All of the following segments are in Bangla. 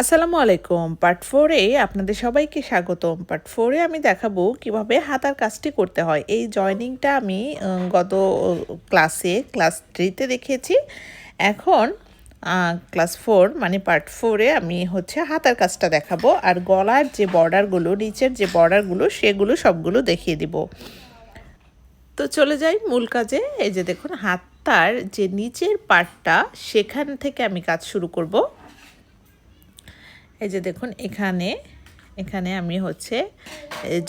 আসসালামু আলাইকুম। পার্ট ফোরে আপনাদের সবাইকে স্বাগতম। পার্ট ফোরে আমি দেখাবো কীভাবে হাতার কাজটি করতে হয়। এই জয়নিংটা আমি গত ক্লাসে ক্লাস থ্রিতে দেখিয়েছি এখন ক্লাস ফোর মানে পার্ট ফোরে আমি হচ্ছে হাতার কাজটা দেখাবো। আর গলার যে বর্ডারগুলো নিচের যে বর্ডারগুলো সেগুলো সবগুলো দেখিয়ে দিব। তো চলে যাই মূল কাজে। এই যে দেখুন হাতটার যে নিচের পার্টটা সেখান থেকে আমি কাজ শুরু করব। এই যে দেখুন, এখানে এখানে আমি হচ্ছে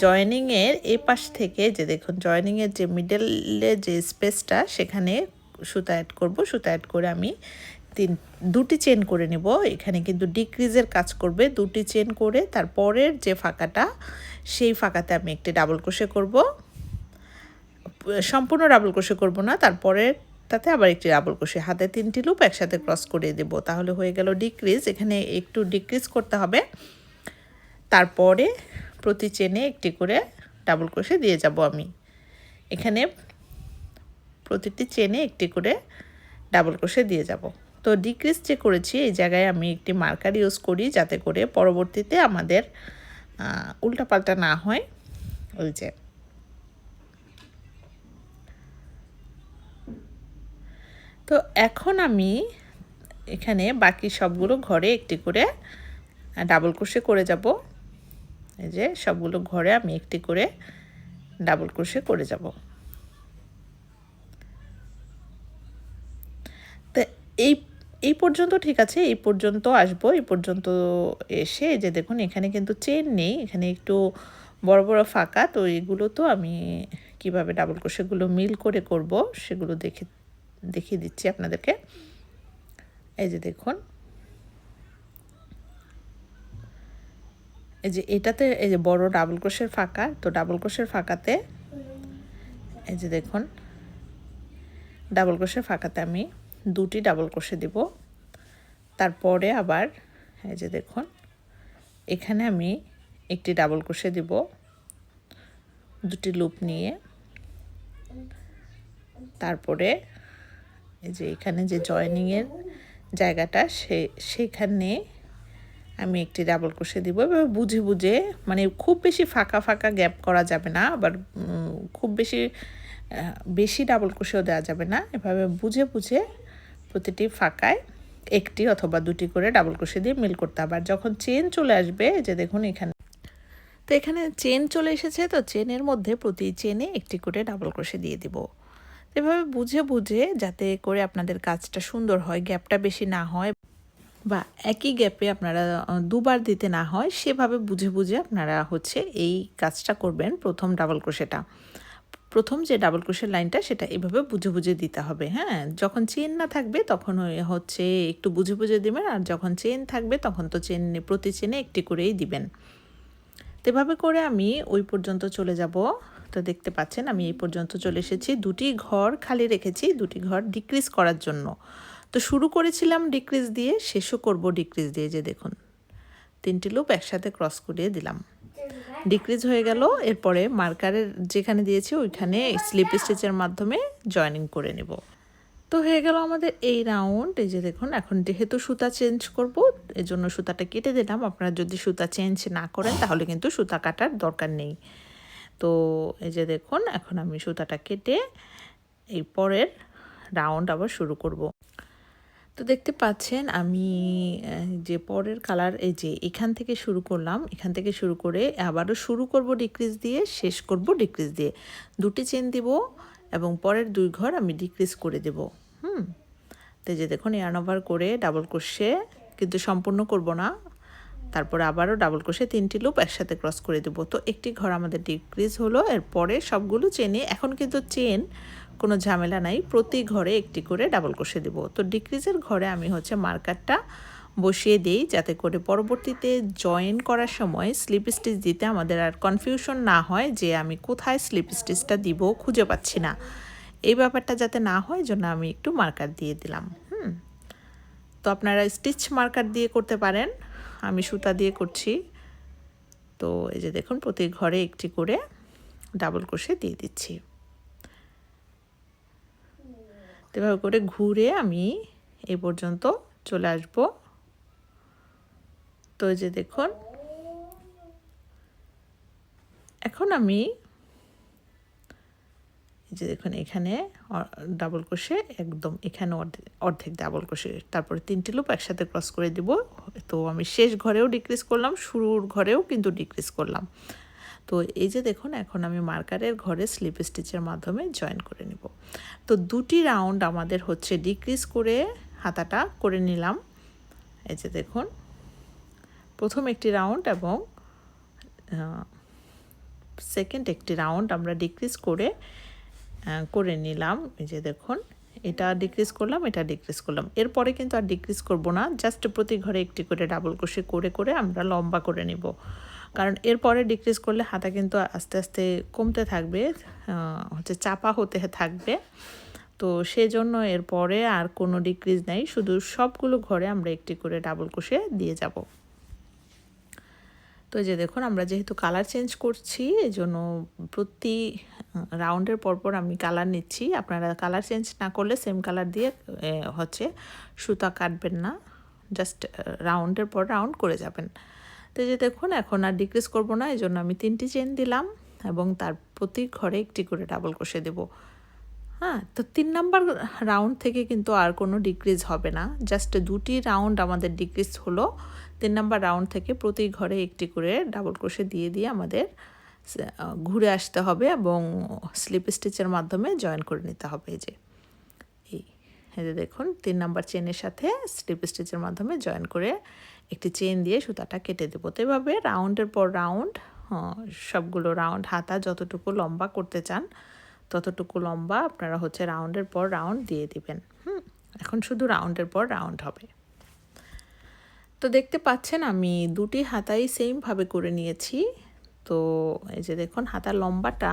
জয়নিংয়ের এই পাশ থেকে যে দেখুন, জয়নিংয়ের যে মিডলে যে স্পেসটা সেখানে সুতা অ্যাড করব। সুতা অ্যাড করে আমি তিন, দুটি চেন করে নেব। এখানে কিন্তু ডিক্রিজের কাজ করবে। দুটি চেন করে তারপরের যে ফাঁকাটা, সেই ফাঁকাতে আমি একটি ডাবল ক্রোশে করব। সম্পূর্ণ ডাবল ক্রোশে করব না তারপরে তাতে আবার একটি ডাবল ক্রোশে হাতে তিনটি লুপ একসাথে ক্রস করে দেব। তাহলে হয়ে গেল ডিক্রিজ এখানে একটু ডিক্রিজ করতে হবে। তারপরে প্রতি চেনে একটি করে ডাবল ক্রোশে দিয়ে যাব আমি। এখানে প্রতিটি চেনে একটি করে ডাবল ক্রোশে দিয়ে যাব। তো ডিক্রিজ যে করেছি, এই জায়গায় আমি একটি মার্কার ইউজ করি যাতে করে পরবর্তীতে আমাদের উল্টাপাল্টা না হয়। ওই যে তো এখন আমি এখানে বাকি সবগুলো ঘরে একটি করে ডাবল ক্রোশে করে যাব। এই যে সবগুলো ঘরে আমি একটি করে ডাবল ক্রোশে করে যাব। তো এই এই পর্যন্ত ঠিক আছে, এই পর্যন্ত আসব, এই পর্যন্ত এসে যে দেখুন এখানে কিন্তু চেন নেই, এখানে একটু বড় বড় ফাঁকা, তো এগুলো তো আমি কীভাবে ডাবল ক্রোশেগুলো মিল করে করব সেগুলো দেখে দেখিয়ে দিচ্ছি আপনাদেরকে। এই যে দেখুন। এই যে এটাতে, এই যে বড় ডাবল ক্রোশের ফাঁকা, তো ডাবল ক্রোশের ফাঁকাতে, এই যে দেখুন, ডাবল ক্রোশের ফাঁকাতে আমি দুটি ডাবল ক্রোশে দিব। তারপরে আবার, এই যে দেখুন, এখানে আমি একটি ডাবল ক্রোশে দিব। দুটি লুপ নিয়ে। তারপরে এই যে এখানে যে জয়নিংয়ের জায়গাটা, সে, সেখানে আমি একটি ডাবল ক্রোশে দিব। এভাবে বুঝে বুঝে মানে খুব বেশি ফাঁকা ফাঁকা গ্যাপ করা যাবে না, আবার খুব বেশি বেশি ডাবল ক্রোশেও দেওয়া যাবে না। এভাবে বুঝে বুঝে প্রতিটি ফাঁকায় একটি অথবা দুটি করে ডাবল ক্রোশে দিয়ে মিল করতে হবে। আর যখন চেন চলে আসবে যে দেখুন এখানে। তো এখানে চেন চলে এসেছে, তো চেনের মধ্যে প্রতি চেনে একটি করে ডাবল ক্রোশে দিয়ে দিব। এভাবে বুঝে বুঝে যাতে করে আপনাদের কাজটা সুন্দর হয়, গ্যাপটা বেশি না হয় বা একই গ্যাপে আপনারা দুবার দিতে না হয়, সেভাবে বুঝে বুঝে আপনারা হচ্ছে এই কাজটা করবেন প্রথম ডাবল ক্রোশেটা। প্রথম যে ডাবল ক্রোশের লাইনটা সেটা এভাবে বুঝে বুঝে দিতে হবে হ্যাঁ? যখন চেন না থাকবে তখন হচ্ছে একটু বুঝে বুঝে দিবেন আর যখন চেন থাকবে তখন তো চেন, প্রতি চেনে একটি করেই দিবেন। তো এভাবে করে আমি ওই পর্যন্ত চলে যাব। তো দেখতে পাচ্ছেন, আমি এই পর্যন্ত চলে এসেছি। দুটি ঘর খালি রেখেছি, দুটি ঘর ডিক্রিজ করার জন্য। তো শুরু করেছিলাম ডিক্রিজ দিয়ে, শেষও করব ডিক্রিজ দিয়ে, যে দেখুন, তিনটি লুপ একসাথে ক্রস করিয়ে দিলাম। ডিক্রিজ হয়ে গেল, এরপরে মার্কারের যেখানে দিয়েছি, ওইখানে স্লিপ স্টিচের মাধ্যমে জয়েনিং করে নেব। তো হয়ে গেল আমাদের এই রাউন্ড এই যে দেখুন, এখন যেহেতু সুতা চেঞ্জ করব এর জন্য সুতাটা কেটে দিলাম। আপনারা যদি সুতা চেঞ্জ না করেন, তাহলে কিন্তু সুতা কাটার দরকার নেই। তো এই যে দেখুন, এখন আমি সুতাটা কেটে এই পরের রাউন্ড আবার শুরু করব। তো দেখতে পাচ্ছেন, আমি যে পরের কালার, এই যে এখান থেকে শুরু করলাম, এখান থেকে শুরু করে আবারও শুরু করব ডিক্রিজ দিয়ে, শেষ করব ডিক্রিজ দিয়ে। দুটি চেন দিব এবং পরের দুই ঘর আমি ডিক্রিজ করে দেব। হুম? তো যে দেখুন ইয়ার্ন ওভার করে ডাবল ক্রোশে কিন্তু সম্পূর্ণ করব না। তারপরে আবারও ডাবল ক্রোশে তিনটি লুপ একসাথে ক্রস করে দেবো। তো একটি ঘর আমাদের ডিক্রিজ হলো, এরপরে সবগুলো চেনে, এখন কিন্তু চেন কোনো ঝামেলা নাই, প্রতি ঘরে একটি করে ডাবল ক্রোশে দেবো। তো ডিক্রিজের ঘরে আমি হচ্ছে মার্কারটা বসিয়ে দিই যাতে করে পরবর্তীতে জয়েন করার সময় স্লিপ স্টিচ দিতে আমাদের আর কনফিউশন না হয় যে আমি কোথায় স্লিপ স্টিচটা দিব খুঁজে পাচ্ছি না। এই ব্যাপারটা যাতে না হয় জন্য আমি একটু মার্কার দিয়ে দিলাম। হুম। তো আপনারা স্টিচ মার্কার দিয়ে করতে পারেন। আমি সুতা দিয়ে করছি। তো এই যে দেখুন, প্রতি ঘরে একটি করে ডাবল কোষে দিয়ে দিচ্ছি। এভাবে করে ঘুরে আমি এ পর্যন্ত চলে আসব। তো এই যে দেখুন, এখন আমি যে দেখুন এখানে ডাবল কোষে একদম এখানে অর্ধেক ডাবল কোষে তারপরে তিনটি লুপ একসাথে ক্রস করে দিব। তো আমি শেষ ঘরেও ডিক্রিজ করলাম, শুরুর ঘরেও কিন্তু ডিক্রিজ করলাম। তো এই যে দেখুন, এখন আমি মার্কারের ঘরে স্লিপ স্টিচের মাধ্যমে জয়েন করে নিব। তো দুটি রাউন্ড আমাদের হচ্ছে ডিক্রিজ করে হাতাটা করে নিলাম। এই যে দেখুন, প্রথম একটি রাউন্ড এবং সেকেন্ড একটি রাউন্ড আমরা ডিক্রিজ করে করে নিলাম। যে দেখুন, এটা ডিক্রিজ করলাম, এটা ডিক্রিজ করলাম। এরপরে কিন্তু আর ডিক্রিজ করব না জাস্ট প্রতি ঘরে একটি করে ডাবল ক্রোশে করে করে আমরা লম্বা করে নিব। কারণ এরপরে ডিক্রিজ করলে হাতা কিন্তু আস্তে আস্তে কমতে থাকবে হচ্ছে চাপা হতে থাকবে। তো সেজন্য এরপরে আর কোনো ডিক্রিজ নেই, শুধু সবগুলো ঘরে আমরা একটি করে ডাবল ক্রোশে দিয়ে যাব। তো যে দেখুন, আমরা যেহেতু কালার চেঞ্জ করছি এই জন্য প্রতি রাউন্ডের পরপর আমি কালার নিচ্ছি। আপনারা কালার চেঞ্জ না করলে সেম কালার দিয়ে হচ্ছে সুতা কাটবেন না। জাস্ট রাউন্ডের পর রাউন্ড করে যাবেন। তো যে দেখুন, এখন আর ডিক্রিজ করব না, এই জন্য আমি তিনটি চেন দিলাম এবং তার প্রতি ঘরে একটি করে ডাবল কষে দেব। হ্যাঁ তো তিন নাম্বার রাউন্ড থেকে কিন্তু আর কোনো ডিক্রিজ হবে না। জাস্ট দুটি রাউন্ড আমাদের ডিক্রিজ হলো। তিন নাম্বার রাউন্ড থেকে প্রতি ঘরে একটি করে ডাবল ক্রোশে দিয়ে দিয়ে আমাদের ঘুরে আসতে হবে এবং স্লিপ স্টিচের মাধ্যমে জয়েন করে নিতে হবে এই যে। এই যে দেখুন, তিন নাম্বার চেনের সাথে স্লিপ স্টিচের মাধ্যমে জয়েন করে একটি চেন দিয়ে সুতাটা কেটে দেবো। তো এভাবে রাউন্ডের পর রাউন্ড সবগুলো রাউন্ড, হাতা যতটুকু লম্বা করতে চান, ততটুকু লম্বা আপনারা হচ্ছে রাউন্ডের পর রাউন্ড দিয়ে দিবেন। হুম, এখন শুধু রাউন্ডের পর রাউন্ড হবে। তো দেখতে পাচ্ছেন আমি দুটি হাতাই সেমভাবে করে নিয়েছি। তো এই যে দেখুন, হাতার লম্বাটা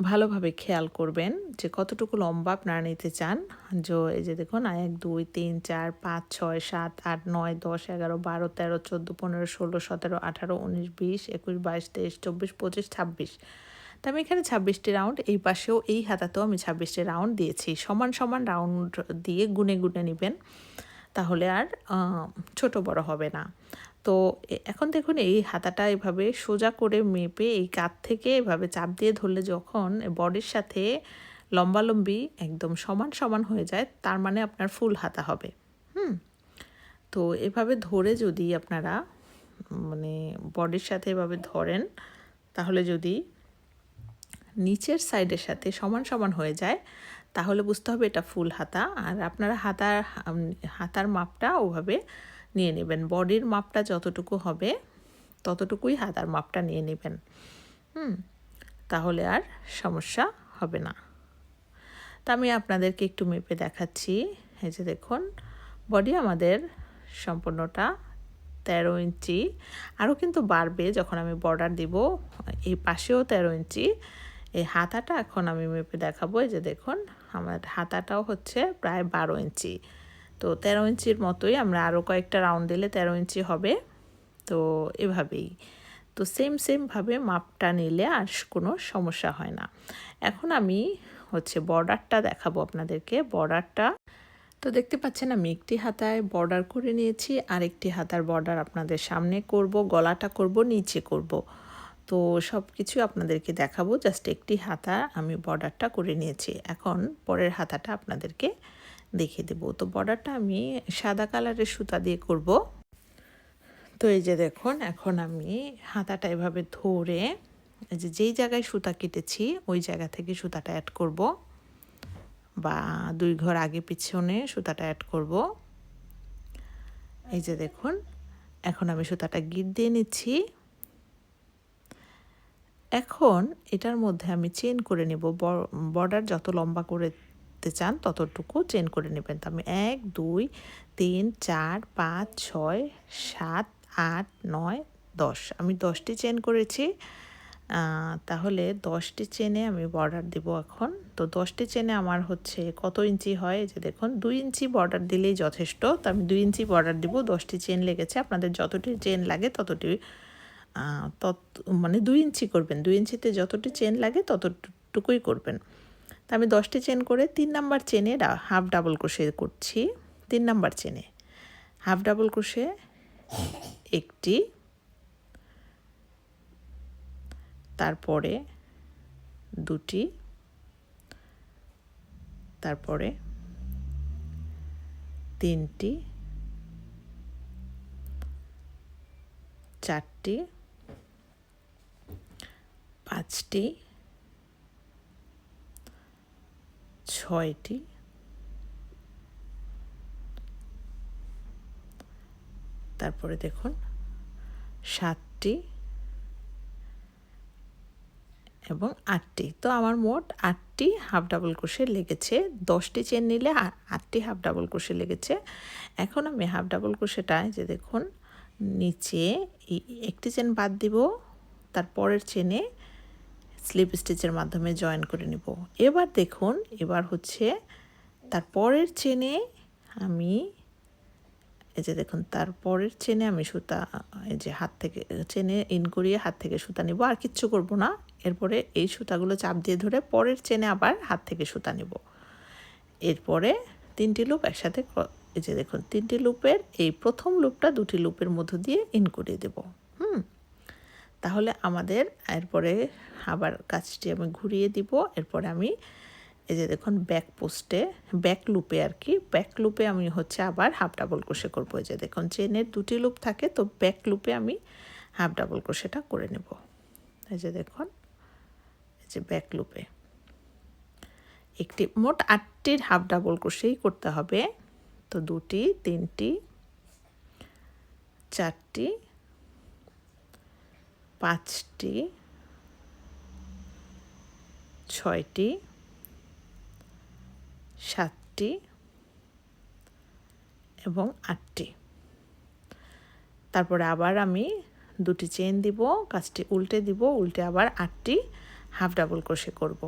ভালোভাবে খেয়াল করবেন যে কতটুকু লম্বা আপনারা নিতে চান। যে এই যে দেখুন, এক, দুই, তিন, চার, পাঁচ, ছয়, সাত, আট, নয়, দশ, এগারো, বারো, তেরো, চোদ্দ, পনেরো, ষোলো, সতেরো, আঠারো, উনিশ, বিশ, একুশ, বাইশ, তেইশ, চব্বিশ, পঁচিশ, ছাব্বিশ। তো আমি এখানে ছাব্বিশটি রাউন্ড, এই পাশেও এই হাতাতেও আমি ছাব্বিশটি রাউন্ড দিয়েছি। সমান সমান রাউন্ড দিয়ে গুনে গুনে নেবেন। তাহলে আর ছোট বড় হবে না। তো এখন দেখুন এই হাতাটা এভাবে সোজা করে মেপে এই কাত থেকে এভাবে চাপ দিয়ে ধরলে যখন বডির সাথে লম্বালম্বি একদম সমান সমান হয়ে যায়, তার মানে আপনার ফুল হাতা হবে। হুম? তো এভাবে ধরে যদি আপনারা মানে বডির সাথে এভাবে ধরেন, তাহলে যদি নিচের সাইডের সাথে সমান সমান হয়ে যায়, তাহলে বুঝতে হবে এটা ফুল হাতা। আর আপনারা হাতার হাতার মাপটা ওভাবে নিয়ে নেবেন। বডির মাপটা যতটুকু হবে, ততটুকুই হাতার মাপটা নিয়ে নেবেন। হুম, তাহলে আর সমস্যা হবে না। তা আমি আপনাদেরকে একটু মেপে দেখাচ্ছি। এই যে দেখুন, বডি আমাদের সম্পূর্ণটা তেরো ইঞ্চি, আরও কিন্তু বাড়বে যখন আমি বর্ডার দিব। এই পাশেও তেরো ইঞ্চি। এই হাতাটা এখন আমি মেপে দেখাবো। এই যে দেখুন, আমার হাতাটাও হচ্ছে প্রায় বারো ইঞ্চি। তো তেরো ইঞ্চির মতোই আমরা আরও কয়েকটা রাউন্ড দিলে তেরো ইঞ্চি হবে। তো এভাবেই। তো সেম সেমভাবে মাপটা নিলে আর কোনো সমস্যা হয় না। এখন আমি হচ্ছে বর্ডারটা দেখাবো আপনাদেরকে। বর্ডারটা তো দেখতে পাচ্ছেন আমি একটি হাতায় বর্ডার করে নিয়েছি আর একটি হাতার বর্ডার আপনাদের সামনে করব, গলাটা করব, নিচে করব। তো সব কিছু আপনাদেরকে দেখাবো জাস্ট একটি হাতা আমি বর্ডারটা করে নিয়েছি। এখন পরের হাতাটা আপনাদেরকে দেখিয়ে দেবো। তো বর্ডারটা আমি সাদা কালারের সুতা দিয়ে করব। তো এই যে দেখুন, এখন আমি হাতাটা এভাবে ধরে যে যেই জায়গায় সুতা কেটেছি, ওই জায়গা থেকে সুতাটা অ্যাড করব। বা দুই ঘর আগে পিছনে সুতাটা অ্যাড করব। এই যে দেখুন, এখন আমি সুতাটা গিট দিয়ে নিচ্ছি। এখন এটার মধ্যে আমি চেন করে নেব। বর্ডার যত লম্বা করতে চান, ততটুকু চেন করে নেবেন। তো আমি এক, দুই, তিন, চার, পাঁচ, ছয়, সাত, আট, নয়, দশ। আমি দশটি চেন করেছি। তাহলে দশটি চেনে আমি বর্ডার দিব এখন। তো দশটি চেনে আমার হচ্ছে কত ইঞ্চি হয়? যে দেখুন, দুই ইঞ্চি বর্ডার দিলেই যথেষ্ট। তো আমি দুই ইঞ্চি বর্ডার দিব, দশটি চেন লেগেছে। আপনাদের যতটি চেন লাগে, ততটি তত মানে দুই ইঞ্চি করবেন। দুই ইঞ্চিতে যতটি চেন লাগে, ততটুকুই করবেন। তা আমি দশটি চেন করে তিন নাম্বার চেনে হাফ ডাবল ক্রোশে করছি। তিন নাম্বার চেনে হাফ ডাবল ক্রোশে একটি। তারপরে দুটি। তারপরে তিনটি। চারটি। পাঁচটি। ছয়টি। তারপরে দেখুন, সাতটি এবং আটটি। তো আমার মোট আটটি হাফ ডাবল ক্রোশে লেগেছে। দশটি চেন নিলে আটটি হাফ ডাবল ক্রোশে লেগেছে। এখন আমি হাফ ডাবল ক্রোশেটায় যে দেখুন, নিচে একটি চেন বাদ দিব তার পরের চেনে স্লিপ স্টিচের মাধ্যমে জয়েন করে নিব। এবার দেখুন, এবার হচ্ছে তার পরের চেনে আমি, এই যে দেখুন তারপরের চেনে আমি সুতা, এই যে হাত থেকে, চেনে ইন করিয়ে হাত থেকে সুতা নিব। আর কিচ্ছু করব না, এরপরে এই সুতাগুলো চাপ দিয়ে ধরে পরের চেনে আবার হাত থেকে সুতা নিব। এরপরে তিনটি লুপ একসাথে এই যে দেখুন, তিনটি লুপের, এই প্রথম লুপটা দুটি লুপের মধ্য দিয়ে ইন করিয়ে দেব। তাহলে আমাদের এরপরে আবার কাজটি আমি ঘুরিয়ে দিব। এরপরে আমি এই যে দেখুন ব্যাক পোস্টে ব্যাক লুপে আর কি ব্যাক লুপে আমি হচ্ছে আবার হাফ ডাবল ক্রোশে করব। এই যে দেখুন চেনের দুটি লুপ থাকে, তো ব্যাক লুপে আমি হাফ ডাবল ক্রোশেটা করে নেব। এই যে দেখুন, এই যে ব্যাক লুপে একটি, মোট আটটির হাফ ডাবল ক্রোশেই করতে হবে। তো দুটি, তিনটি, চারটি পাঁচটি, ছয়টি, সাতটি এবং আটটি। তারপরে আবার আমি দুটি চেন দিব, কাজটি উল্টে দিব, উল্টে আবার আটটি হাফ ডাবল ক্রোশে করব।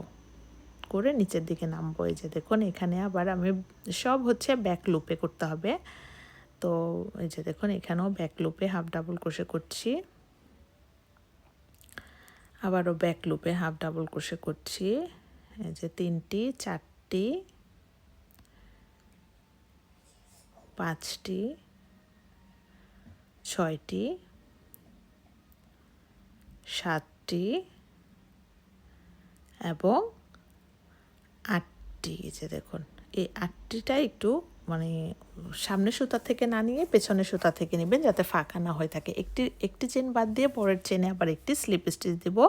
করে নিচের দিকে নামবো, এই যে দেখুন, এখানে আবার আমি সব হচ্ছে ব্যাক লুপে করতে হবে। তো এই যে দেখুন, এখানেও ব্যাক লুপে হাফ ডাবল ক্রোশে করছি। আবারও ব্যাক লুপে হাফ ডাবল ক্রোশে করছি। এই যে তিনটি, চারটি, পাঁচটি, ছয়টি, সাতটি এবং আটটি। যে দেখুন, এই আটটিটা একটু মানে সামনের সুতা থেকে না নিয়ে পেছনের সুতা থেকে নেবেন যাতে ফাঁকা না হয়ে থাকে। একটি একটি চেন বাদ দিয়ে পরের চেনে আবার একটি স্লিপ স্টিচ দেব।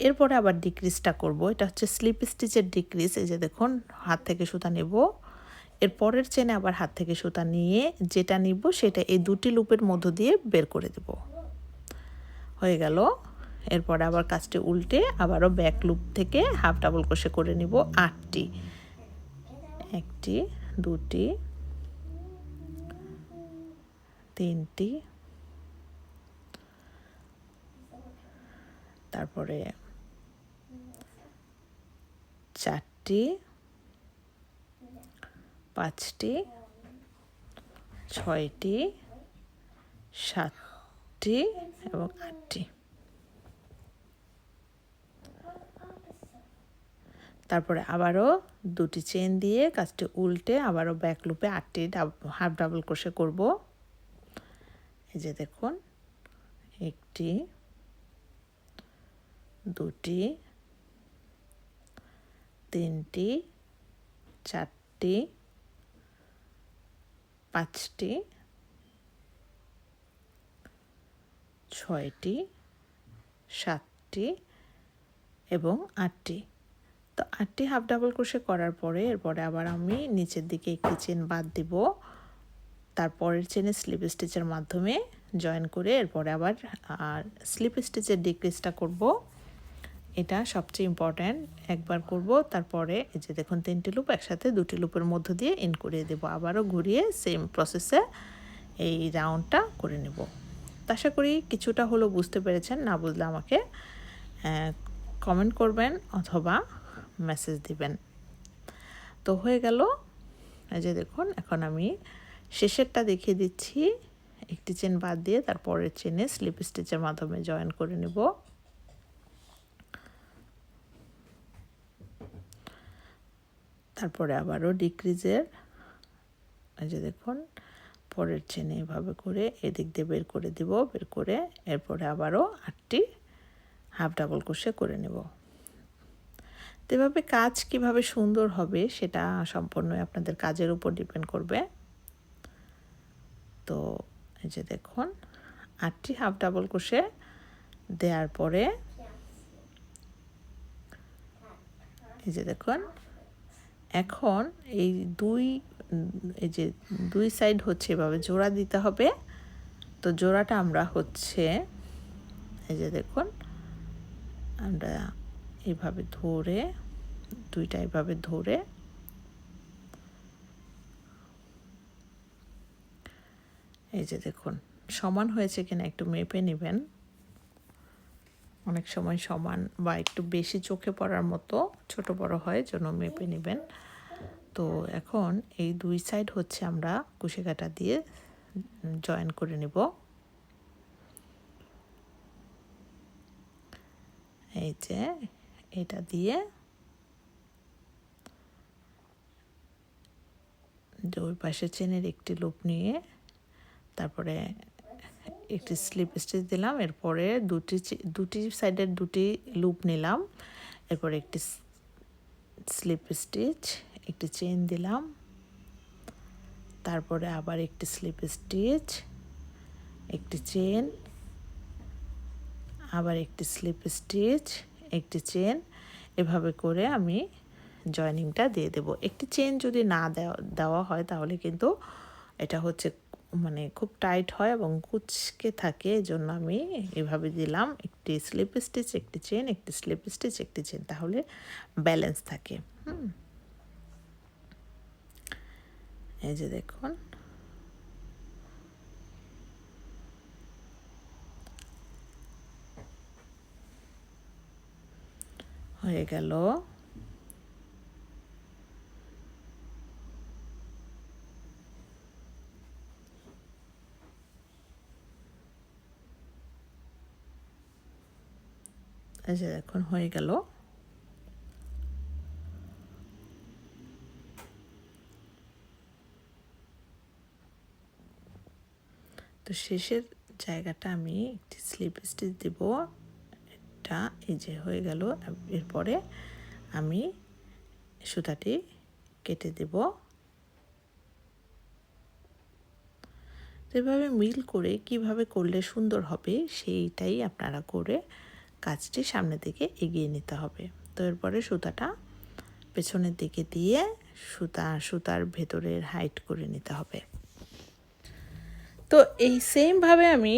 এরপরে আবার ডিক্রিজটা করব। এটা হচ্ছে স্লিপ স্টিচের ডিক্রিজ এই যে দেখুন, হাত থেকে সুতা নেব। এর পরের চেনে আবার হাত থেকে সুতা নিয়ে যেটা নিব সেটা এই দুটি লুপের মধ্য দিয়ে বের করে দেব। হয়ে গেল। এরপরে আবার কাজটি উল্টে আবারও ব্যাক লুপ থেকে হাফ ডাবল কষে করে নিব আটটি। একটি দুটি তিনটি তারপরে চারটি পাঁচটি ছয়টি সাতটি এবং আটটি। তারপরে আবারও দুটি চেন দিয়ে কাজটি উল্টে আবারও ব্যাক লুপে আটটি হাফ ডাবল ক্রোশে করব। এই যে দেখুন, একটি, দুটি, তিনটি, চারটি, পাঁচটি, ছয়টি, সাতটি এবং আটটি। তো আটটি হাফ ডাবল ক্রোশে করার পরে এরপরে আবার আমি নিচের দিকে একটি চেন বাদ দিব। তারপরের চেনে স্লিপ স্টিচের মাধ্যমে জয়েন করে এরপরে আবার স্লিপ স্টিচের ডিক্রিজটা করব। এটা সবচেয়ে ইম্পর্ট্যান্ট। একবার করব, তারপরে এই যে দেখুন, তিনটি লুপ একসাথে দুটি লুপের মধ্য দিয়ে ইন করিয়ে দেব। আবারও ঘুরিয়ে সেম প্রসেসে এই রাউন্ডটা করে নেব। আশা করি কিছুটা হলো বুঝতে পেরেছেন, না বুঝলে আমাকে কমেন্ট করবেন অথবা মেসেজ দিবেন। তো হয়ে গেল, এই যে দেখুন, এখন আমি শেষেরটা দেখিয়ে দিচ্ছি। একটি চেন বাদ দিয়ে তারপরের চেনে স্লিপ স্টিচের মাধ্যমে জয়েন করে নেব। তারপরে আবারও ডিক্রিজের এই যে দেখুন, পরের চেনে এভাবে করে এদিক দিয়ে বের করে দিব, বের করে এরপরে আবারও আটটি হাফ ডাবল ক্রোশে করে নেব। তো এভাবে কাজ কীভাবে সুন্দর হবে সেটা সম্পূর্ণই আপনাদের কাজের উপর ডিপেন্ড করবে। তো এই যে দেখুন, আটটি হাফ ডাবল ক্রোশে দেওয়ার পরে এই যে দেখুন, এখন এই দুই, এই যে দুই সাইড হচ্ছে এভাবে জোড়া দিতে হবে। তো জোড়াটা আমরা হচ্ছে, এই যে দেখুন, আমরা এইভাবে ধরে, দুইটা এভাবে ধরে। এই যে দেখুন, সমান হয়েছে কিনা একটু মেপে নেবেন। অনেক সময় সমান বা একটু বেশি চোখে পড়ার মতো ছোট বড় হয়, জন্য মেপে নেবেন। তো এখন এই দুই সাইড হচ্ছে আমরা কুশি কাটা দিয়ে জয়েন করে নেব। এই যে এটা দিয়ে ওই পাশে চেনের একটি লুপ নিয়ে তারপরে একটি স্লিপ স্টিচ দিলাম, এরপরে দুটি দুটি সাইডের দুটি লুপ নিলাম, এরপরে একটি স্লিপ স্টিচ, একটি চেন দিলাম, তারপরে আবার একটি স্লিপ স্টিচ, একটি চেন, আবার একটি স্লিপ স্টিচ একটি চেন এভাবে করে আমি জয়নিংটা দিয়ে দেব। একটি চেন যদি না দেওয়া হয় তাহলে কিন্তু এটা হচ্ছে মানে খুব টাইট হয় এবং কুচকে থাকে। জন্য আমি এভাবে দিলাম। একটি স্লিপ স্টিচ একটি চেন একটি স্লিপ স্টিচ একটি চেন তাহলে ব্যালেন্স থাকে। হুম। এই যে দেখুন। হয়ে গেল। যে এখন হয়ে গেল। তো শেষের জায়গাটা আমি একটি স্লিপ স্টিচ দেব। এটা এই যে হয়ে গেল। এরপরে আমি সুতাটি কেটে দেব। এভাবে মিল করে কীভাবে করলে সুন্দর হবে সেইটাই আপনারা করে কাজটি সামনের দিকে এগিয়ে নিতে হবে। তো এরপরে সুতাটা পেছনের দিকে দিয়ে সুতা, সুতার ভেতরের হাইট করে নিতে হবে। তো এই সেমভাবে আমি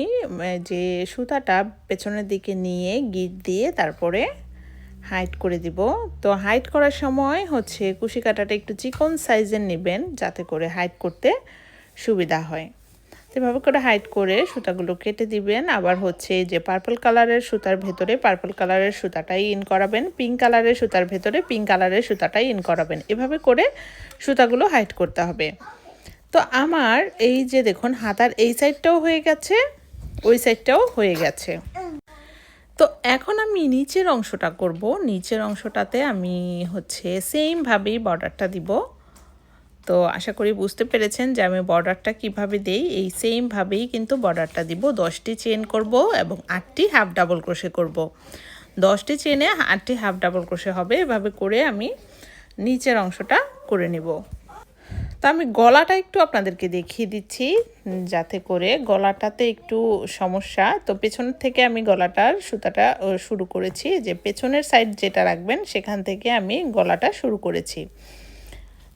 যে সুতাটা পেছনের দিকে নিয়ে গিট দিয়ে তারপরে হাইট করে দিব। তো হাইট করার সময় হচ্ছে কুশি কাটাটা একটু চিকন সাইজের নেবেন যাতে করে হাইট করতে সুবিধা হয়। এভাবে করে হাইট করে সুতাগুলো কেটে দিবেন। আবার হচ্ছে যে পার্পল কালারের সুতার ভেতরে পার্পল কালারের সুতাটাই ইন করাবেন। পিঙ্ক কালারের সুতার ভেতরে পিঙ্ক কালারের সুতাটাই ইন করাবেন। এভাবে করে সুতাগুলো হাইট করতে হবে। তো আমার এই যে দেখুন, হাতার এই সাইডটাও হয়ে গেছে, ওই সাইডটাও হয়ে গেছে। তো এখন আমি নিচের অংশটা করব। নিচের অংশটাতে আমি হচ্ছে সেমভাবেই বর্ডারটা দিব। তো আশা করি বুঝতে পেরেছেন যে আমি বর্ডারটা কীভাবে দেই। এই সেমভাবেই কিন্তু বর্ডারটা দিব। দশটি চেন করব এবং আটটি হাফ ডাবল ক্রোশে করব। দশটি চেনে আটটি হাফ ডাবল ক্রোশে হবে। এভাবে করে আমি নিচের অংশটা করে নেব। তো আমি গলাটা একটু আপনাদেরকে দেখিয়ে দিচ্ছি, যাতে করে গলাটাতে একটু সমস্যা। তো পেছনের থেকে আমি গলাটার সুতাটা শুরু করেছি। যে পেছনের সাইড যেটা রাখবেন, সেখান থেকে আমি গলাটা শুরু করেছি।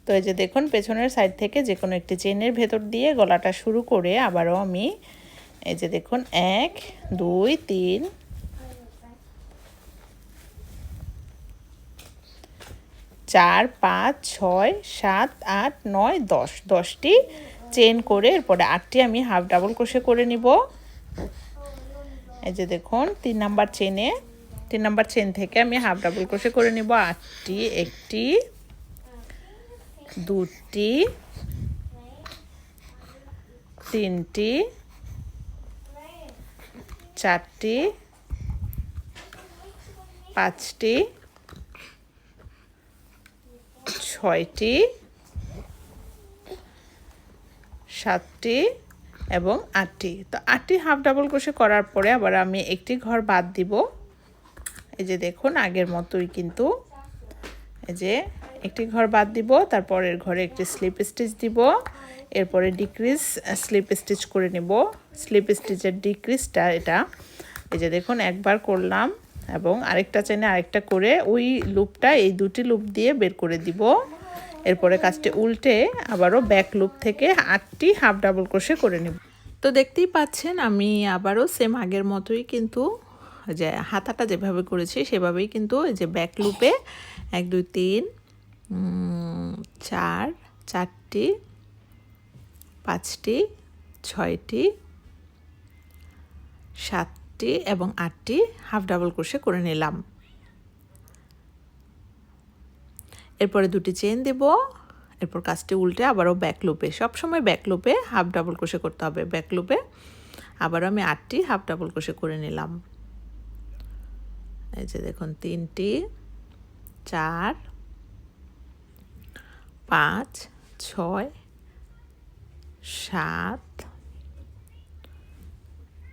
তো এই যে দেখুন, পেছনের সাইড থেকে যে কোনো একটি চেনের ভেতর দিয়ে গলাটা শুরু করে আবারও আমি, এই যে দেখুন, এক, দুই, তিন চার, পাঁচ, ছয়, সাত, আট, নয়, দশ। দশটি চেন করে এরপরে আটটি আমি হাফ ডাবল ক্রোশে করে নিব। এই যে দেখুন, তিন নাম্বার চেনে তিন নাম্বার চেন থেকে আমি হাফ ডাবল ক্রোশে করে নিব। আটটি, একটি, দুটি, তিনটি, চারটি, পাঁচটি ছয়টি, সাতটি এবং আটটি। তো আটটি হাফ ডাবল ক্রোশে করার পরে আবার আমি একটি ঘর বাদ দিব। এই যে দেখুন, আগের মতোই কিন্তু এই যে একটি ঘর বাদ দিব, তারপরের ঘরে একটি স্লিপ স্টিচ দিব, এরপরে ডিক্রিজ স্লিপ স্টিচ করে নেব। স্লিপ স্টিচের ডিক্রিজটা এটা, এই যে দেখুন, একবার করলাম। এবং আরেকটা চেনে আরেকটা করে ওই লুপটা, এই দুটি লুপ দিয়ে বের করে দিব। এরপরে কাজটি উল্টে আবারও ব্যাক লুপ থেকে আটটি হাফ ডাবল ক্রোশে করে নেব। তো দেখতেই পাচ্ছেন, আমি আবারও সেম আগের মতোই কিন্তু যে হাতাটা যেভাবে করেছি, সেভাবেই কিন্তু যে ব্যাক লুপে এক, দুই, তিন চার, চারটি, পাঁচটি, ছয়টি সাতটি এবং আটটি হাফ ডাবল ক্রোশে করে নিলাম। এরপরে দুটি চেন দেব। এরপর কাজটি উল্টে আবারও ব্যাক লুপে। সবসময় ব্যাক লুপে হাফ ডাবল ক্রোশে করতে হবে। ব্যাক লুপে আবারও আমি আটটি হাফ ডাবল ক্রোশে করে নিলাম। এই যে দেখুন তিনটি চার, পাঁচ, ছয়, সাত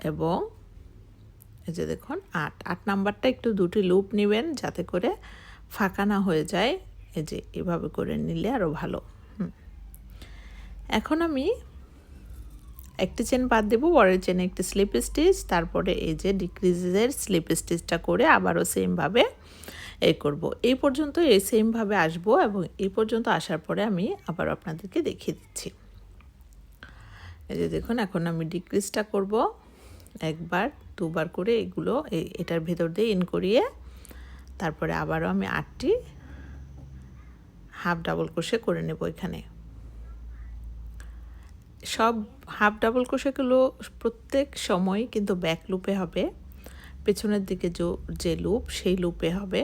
এবং এই যে দেখুন, আট। আট নাম্বারটা একটু দুটি লুপ নেবেন যাতে করে ফাঁকা না হয়ে যায়। এই যে এভাবে করে নিলে আরও ভালো। এখন আমি একটি চেন বাদ দেবো, পরের চেনে একটি স্লিপ স্টিচ, তারপরে এই যে ডিক্রিজের স্লিপ স্টিচটা করে আবারও সেমভাবে এ করব। এই পর্যন্ত এই সেমভাবে আসব এবং এই পর্যন্ত আসার পরে আমি আবার আপনাদেরকে দেখিয়ে দিচ্ছি। এই যে দেখুন, এখন আমি ডিক্রিজটা করব। একবার, দুবার করে এগুলো এটার ভেতর দিয়ে ইন করিয়ে তারপরে আবারও আমি আটটি হাফ ডাবল ক্রোশে করে নেব এখানে। সব হাফ ডাবল ক্রোশেগুলো প্রত্যেক সময় কিন্তু ব্যাক লুপে হবে। পেছনের দিকে যে লুপ সেই লুপে হবে।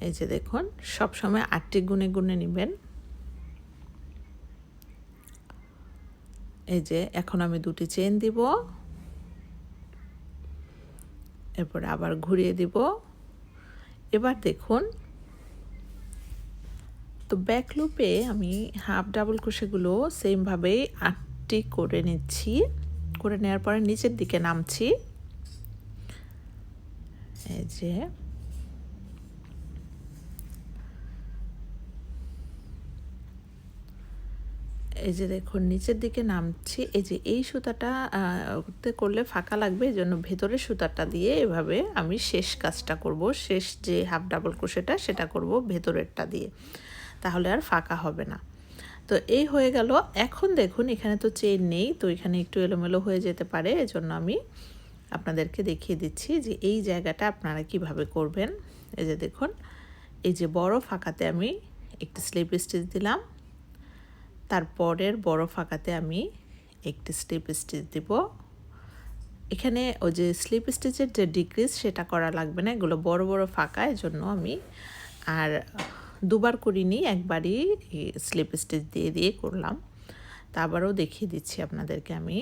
এই যে দেখুন, সব সময় আটটি গুনে গুনে নেবেন। এই যে, এখন আমি দুটি চেন দিব। এরপরে আবার ঘুরিয়ে দিব। এবার দেখুন, তো ব্যাক লুপে আমি হাফ ডাবল ক্রোশেগুলো সেমভাবেই আটটি করে নিচ্ছি। করে নেওয়ার পরে নিচের দিকে নামছি। এই যে এই যে দেখুন, নিচের দিকে নামছি। এই যে এই সুতাটা করলে ফাঁকা লাগবে, এই জন্য ভেতরের সুতাটা দিয়ে এভাবে আমি শেষ কাজটা করব। শেষ যে হাফ ডাবল ক্রোশেটা, সেটা করব ভেতরেরটা দিয়ে। তাহলে আর ফাঁকা হবে না। তো এই হয়ে গেল। এখন দেখুন, এখানে তো চেন নেই, তো এখানে একটু এলোমেলো হয়ে যেতে পারে। এজন্য আমি আপনাদেরকে দেখিয়ে দিচ্ছি যে এই জায়গাটা আপনারা কীভাবে করবেন। এই যে দেখুন, এই যে বড় ফাঁকাতে আমি একটি স্লিপ স্টিচ দিলাম। তারপরের বড় ফাঁকাতে আমি একটি স্লিপ স্টিচ দিব। এখানে ওই যে স্লিপ স্টিচের যে ডিক্রিজ সেটা করা লাগবে না। এগুলো বড় বড় ফাঁকা জন্য আমি আর দুবার করিনি, একবারই স্লিপ স্টিচ দিয়ে দিয়ে করলাম। তা আবারও দেখিয়ে দিচ্ছি আপনাদেরকে আমি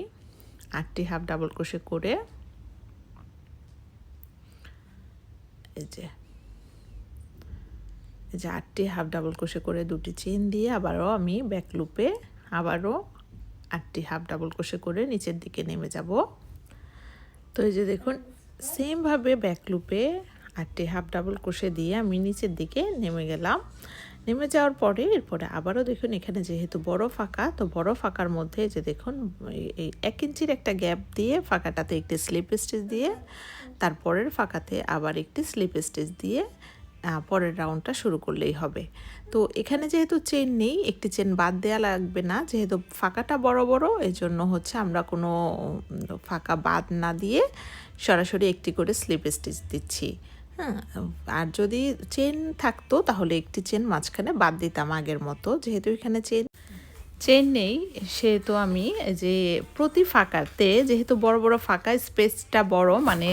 আটটি হাফ ডাবল ক্রোশে করে। এই যে। যে আটটি হাফ ডাবল ক্রোশে করে দুটি চেন দিয়ে আবারও আমি ব্যাক লুপে আবারও আটটি হাফ ডাবল ক্রোশে করে নিচের দিকে নেমে যাব। তো এই যে দেখুন সেমভাবে ব্যাক লুপে আটটি হাফ ডাবল ক্রোশে দিয়ে আমি নিচের দিকে নেমে গেলাম। নেমে যাওয়ার পরে এরপরে আবারও দেখুন এখানে যেহেতু বড় ফাঁকা, তো বড় ফাঁকার মধ্যে যে দেখুন, এই এক ইঞ্চির একটা গ্যাপ দিয়ে ফাঁকাটাতে একটি স্লিপ স্টিচ দিয়ে, তারপরের ফাঁকাতে আবার একটি স্লিপ স্টিচ দিয়ে পরের রাউন্ডটা শুরু করলেই হবে। তো এখানে যেহেতু চেন নেই, একটি চেন বাদ দেওয়া লাগবে না। যেহেতু ফাঁকাটা বড় বড় এই জন্য হচ্ছে আমরা কোনো ফাঁকা বাদ না দিয়ে সরাসরি একটি করে স্লিপ স্টিচ দিচ্ছি। হ্যাঁ আর যদি চেন থাকতো, তাহলে একটি চেন মাঝখানে বাদ দিতাম আগের মতো। যেহেতু এখানে চেন চেন নেই, সেহেতু আমি যে প্রতি ফাঁকাতে, যেহেতু বড় বড় ফাঁকা স্পেসটা বড় মানে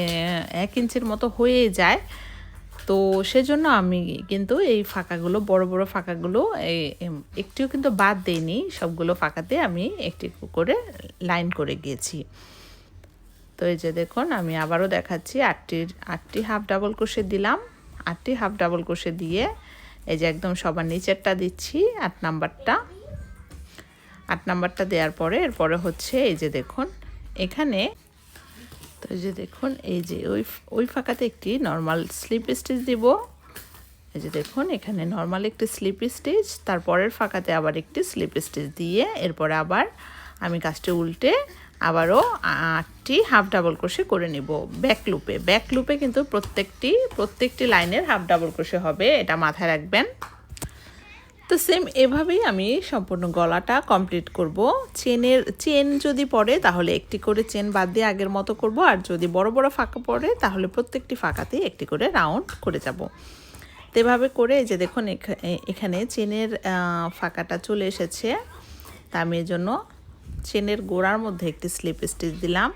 এক ইঞ্চির মতো হয়ে যায় তো সেজন্য আমি কিন্তু এই ফাঁকাগুলো, বড় বড় ফাঁকাগুলো এই একটিও কিন্তু বাদ দেইনি। সবগুলো ফাঁকাতে আমি একটি করে লাইন করে গিয়েছি। তো এই যে দেখুন, আমি আবারও দেখাচ্ছি, আটটির, আটটি হাফ ডাবল কোষে দিলাম। আটটি হাফ ডাবল কোষে দিয়ে এই যে একদম সবার নিচেরটা দিচ্ছি, আট নাম্বারটা। আট নাম্বারটা দেওয়ার পরে, এরপরে হচ্ছে এই যে দেখুন, এখানে তো এই যে দেখুন, এই যে ওই ওই ফাঁকাতে একটি নর্মাল স্লিপ স্টিচ দিব। এই যে দেখুন, এখানে নর্মাল একটি স্লিপ স্টিচ তারপরের ফাঁকাতে আবার একটি স্লিপ স্টিচ দিয়ে এরপরে আবার আমি কাজটি উল্টে আবারও আটটি হাফ ডাবল ক্রোশে করে নিব ব্যাক লুপে ব্যাক লুপে কিন্তু প্রত্যেকটি প্রত্যেকটি লাইনের হাফ ডাবল ক্রোশে হবে, এটা মাথায় রাখবেন। তো সেম এভাবেই আমি সম্পূর্ণ গলাটা কমপ্লিট করব। চেনের, চেন যদি পড়ে তাহলে একটি করে চেন বাদ দিয়ে আগের মতো করব, আর যদি বড় বড় ফাঁকা পড়ে তাহলে প্রত্যেকটি ফাঁকাতেই একটি করে রাউন্ড করে যাব। তো এভাবে করে যে দেখুন এখানে চেনের ফাঁকাটা চলে এসেছে। তা আমি জন্য চেনের গোড়ার মধ্যে একটি স্লিপ স্টিচ দিলাম।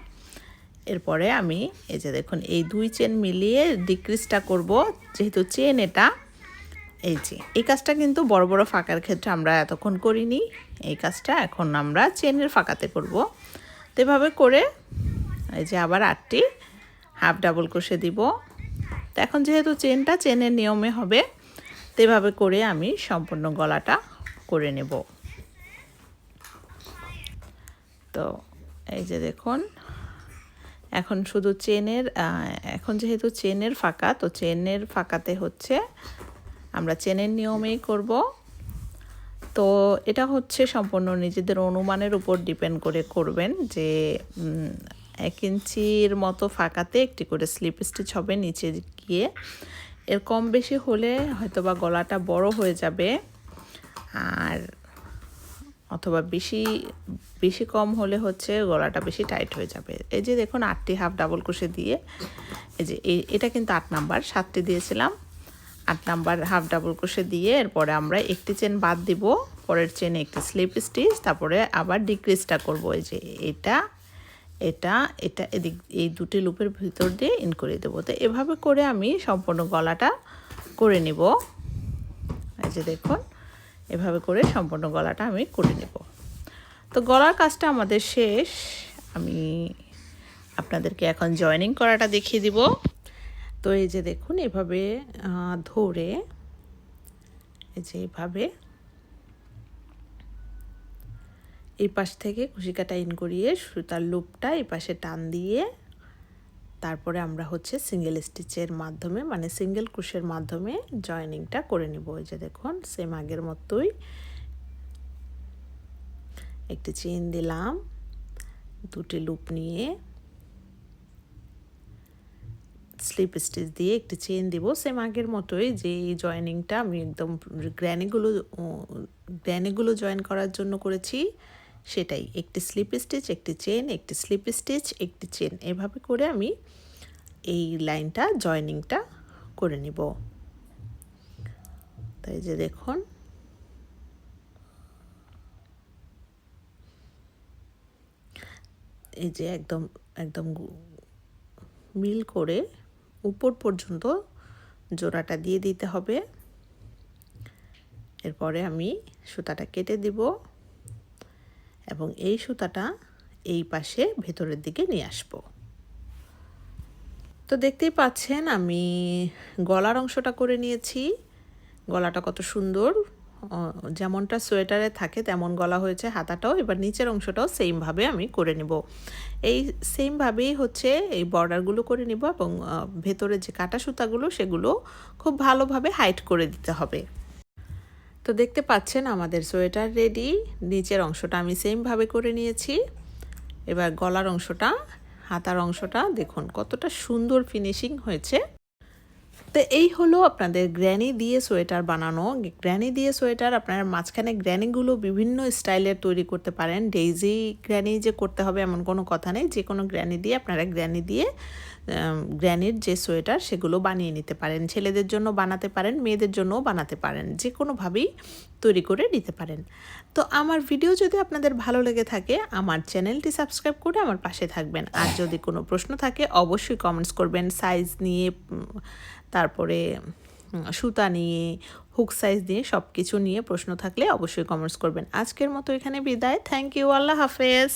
এরপরে আমি এই যে দেখুন, এই দুই চেন মিলিয়ে ডিক্রিজটা করব। যেহেতু চেন এটা এই যে, এই কাজটা কিন্তু বড় বড় ফাঁকার ক্ষেত্রে আমরা এতক্ষণ করিনি। এই কাজটা এখন আমরা চেনের ফাঁকাতে করব। তো এভাবে করে এই যে আবার আটটি হাফ ডাবল কষে দিব। তো এখন যেহেতু চেনটা চেনের নিয়মে হবে, তো এভাবে করে আমি সম্পূর্ণ গলাটা করে নেব। তো এই যে দেখুন, এখন শুধু চেনের এখন যেহেতু চেনের ফাঁকা, তো চেনের ফাঁকাতে হচ্ছে আমরা চেনের নিয়মেই করব। তো এটা হচ্ছে সম্পূর্ণ নিজেদের অনুমানের উপর ডিপেন্ড করে করবেন যে এক ইঞ্চির মতো ফাঁকাতে একটি করে স্লিপ স্টিচ হবে নিচে গিয়ে। এর কম বেশি হলে হয়তোবা গলাটা বড় হয়ে যাবে। আর অথবা বেশি বেশি কম হলে হচ্ছে গলাটা বেশি টাইট হয়ে যাবে। এই যে দেখুন, আটটি হাফ ডাবল কুশে দিয়ে, এই যে এটা কিন্তু আট নাম্বার, সাতটি দিয়েছিলাম। আট নাম্বার হাফ ডাবল ক্রোশে দিয়ে এরপরে আমরা একটি চেন বাদ দিব, পরের চেনে একটি স্লিপ স্টিচ, তারপরে আবার ডিক্রিজটা করব। এই যে এটা এটা এটা এদিক, এই দুটি লুপের ভিতর দিয়ে ইন করে দেবো। তো এভাবে করে আমি সম্পূর্ণ গলাটা করে নিব। এই যে দেখুন, এভাবে করে সম্পূর্ণ গলাটা আমি করে নেব। তো গলার কাজটা আমাদের শেষ। আমি আপনাদেরকে এখন জয়েনিং করাটা দেখিয়ে দিব। তো এই যে দেখুন, এভাবে ধরে, এই যে এভাবে এই পাশ থেকে কুশিকাটা ইন করিয়ে সুতার লুপটা এই পাশে টান দিয়ে তারপরে আমরা হচ্ছে সিঙ্গেল স্টিচের মাধ্যমে মানে সিঙ্গেল ক্রুশের মাধ্যমে জয়েনিংটা করে নিব। এই যে দেখুন সেম আগের মতোই একটি চেন দিলাম, দুটি লুপ নিয়ে স্লিপ স্টিচ দিয়ে একটি চেন দেবো সেম আগের মতোই যে এই জয়েনিংটা আমি একদম গ্র্যানিগুলো গ্র্যানিগুলো জয়েন করার জন্য করেছি, সেটাই। একটি স্লিপ স্টিচ একটি চেন একটি স্লিপ স্টিচ একটি চেন এভাবে করে আমি এই লাইনটা জয়েনিংটা করে নিব। তাই যে দেখুন। এই যে একদম একদম মিল করে উপর পর্যন্ত জোড়াটা দিয়ে দিতে হবে। এরপরে আমি সুতাটা কেটে দিব এবং এই সুতাটা এই পাশে ভেতরের দিকে নিয়ে আসব। তো দেখতেই পাচ্ছেন আমি গলার অংশটা করে নিয়েছি। গলাটা কত সুন্দর। যেমনটা সোয়েটারে থাকে তেমন গলা হয়েছে, হাতাটাও। এবার নিচের অংশটাও সেমভাবে আমি করে নিব। এই সেমভাবেই হচ্ছে এই বর্ডারগুলো করে নিব এবং ভেতরে যে কাটা সুতাগুলো সেগুলো খুব ভালোভাবে হাইট করে দিতে হবে। তো দেখতে পাচ্ছেন আমাদের সোয়েটার রেডি নিচের অংশটা আমি সেমভাবে করে নিয়েছি। এবার গলার অংশটা, হাতার অংশটা দেখুন কতটা সুন্দর ফিনিশিং হয়েছে। তো এই হলো আপনাদের গ্র্যানি দিয়ে সোয়েটার বানানো। গ্র্যানি দিয়ে সোয়েটার আপনার মাঝখানে গ্র্যানিগুলো বিভিন্ন স্টাইলের তৈরি করতে পারেন। ডেইজি গ্র্যানি যে করতে হবে এমন কোনো কথা নেই। যে কোনো গ্র্যানি দিয়ে আপনারা গ্র্যানি দিয়ে গ্র্যানির যে সোয়েটার সেগুলো বানিয়ে নিতে পারেন। ছেলেদের জন্য বানাতে পারেন, মেয়েদের জন্যও বানাতে পারেন। যে কোনোভাবেই তৈরি করে নিতে পারেন। তো আমার ভিডিও যদি আপনাদের ভালো লেগে থাকে, আমার চ্যানেলটি সাবস্ক্রাইব করে আমার পাশে থাকবেন। আর যদি কোনো প্রশ্ন থাকে, অবশ্যই কমেন্টস করবেন। সাইজ নিয়ে তারপরে সুতা নিয়ে হুক সাইজ দিয়ে সব কিছু নিয়ে প্রশ্ন থাকলে অবশ্যই কমেন্টস করবেন। আজকের মতো এখানে বিদায়। থ্যাংক ইউ আল্লাহ হাফেজ।